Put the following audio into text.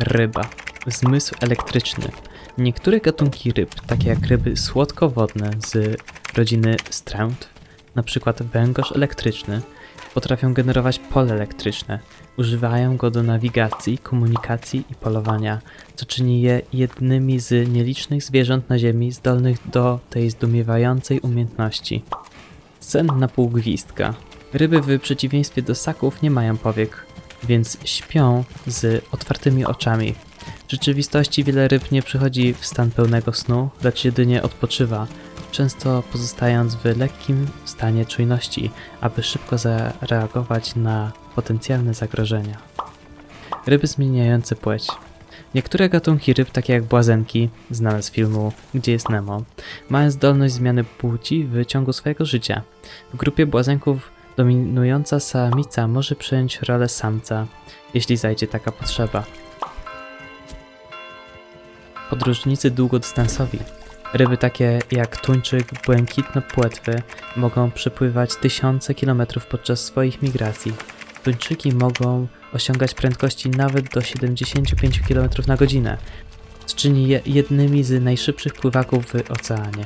Ryba. Zmysł elektryczny. Niektóre gatunki ryb, takie jak ryby słodkowodne z rodziny stręt, przykład węgorz elektryczny, potrafią generować pole elektryczne. Używają go do nawigacji, komunikacji i polowania, co czyni je jednymi z nielicznych zwierząt na Ziemi zdolnych do tej zdumiewającej umiejętności. Sen na pół gwizdka. Ryby w przeciwieństwie do ssaków nie mają powiek, więc śpią z otwartymi oczami. W rzeczywistości wiele ryb nie przychodzi w stan pełnego snu, lecz jedynie odpoczywa, często pozostając w lekkim stanie czujności, aby szybko zareagować na potencjalne zagrożenia. Ryby zmieniające płeć. Niektóre gatunki ryb, takie jak błazenki, znane z filmu Gdzie jest Nemo, mają zdolność zmiany płci w ciągu swojego życia. W grupie błazenków dominująca samica może przejąć rolę samca, jeśli zajdzie taka potrzeba. Podróżnicy długodystansowi. Ryby takie jak tuńczyk, błękitno-płetwy mogą przepływać tysiące kilometrów podczas swoich migracji. Tuńczyki mogą osiągać prędkości nawet do 75 km na godzinę, co czyni je jednymi z najszybszych pływaków w oceanie.